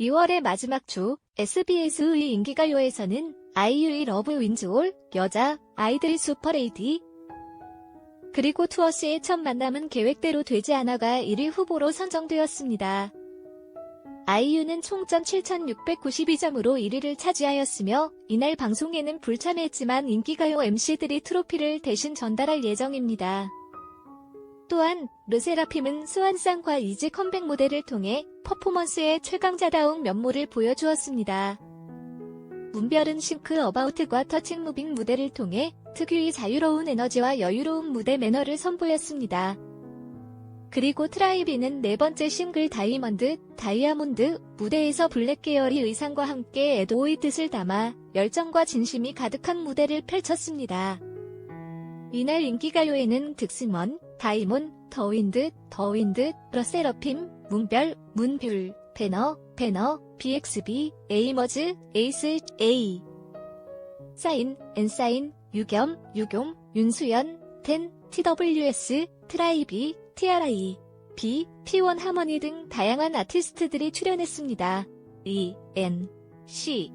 2월의 마지막 주 SBS의 인기가요에서는 아이유의 러브 윈즈올, 여자, 아이들의 슈퍼레이디, 그리고 투어 씨의 첫 만남은 계획대로 되지 않아가 1위 후보로 선정되었습니다. 아이유는 총점 7,692점으로 1위를 차지하였으며 이날 방송에는 불참했지만 인기가요 MC들이 트로피를 대신 전달할 예정입니다. 또한 르세라핌은 스완상과 이지 컴백 무대를 통해 퍼포먼스의 최강자다운 면모를 보여주었습니다. 문별은 싱크 어바우트과 터칭 무빙 무대를 통해 특유의 자유로운 에너지와 여유로운 무대 매너를 선보였습니다. 그리고 트라이비는 네 번째 싱글 다이먼드, 다이아몬드 무대에서 블랙 계열의 의상과 함께 에도의 뜻을 담아 열정과 진심이 가득한 무대를 펼쳤습니다. 이날 인기가요에는 득스먼, 다이몬, 더윈드, 더윈드, 러세러핌, 문별, 문뷰, 배너, 배너, BXB, 에이머즈, 에이스, A, 사인, 엔사인, 유겸, 유겸, 윤수연, 텐, TWS, 트라이비, TRI, B, T1 하모니 등 다양한 아티스트들이 출연했습니다. E, N, C,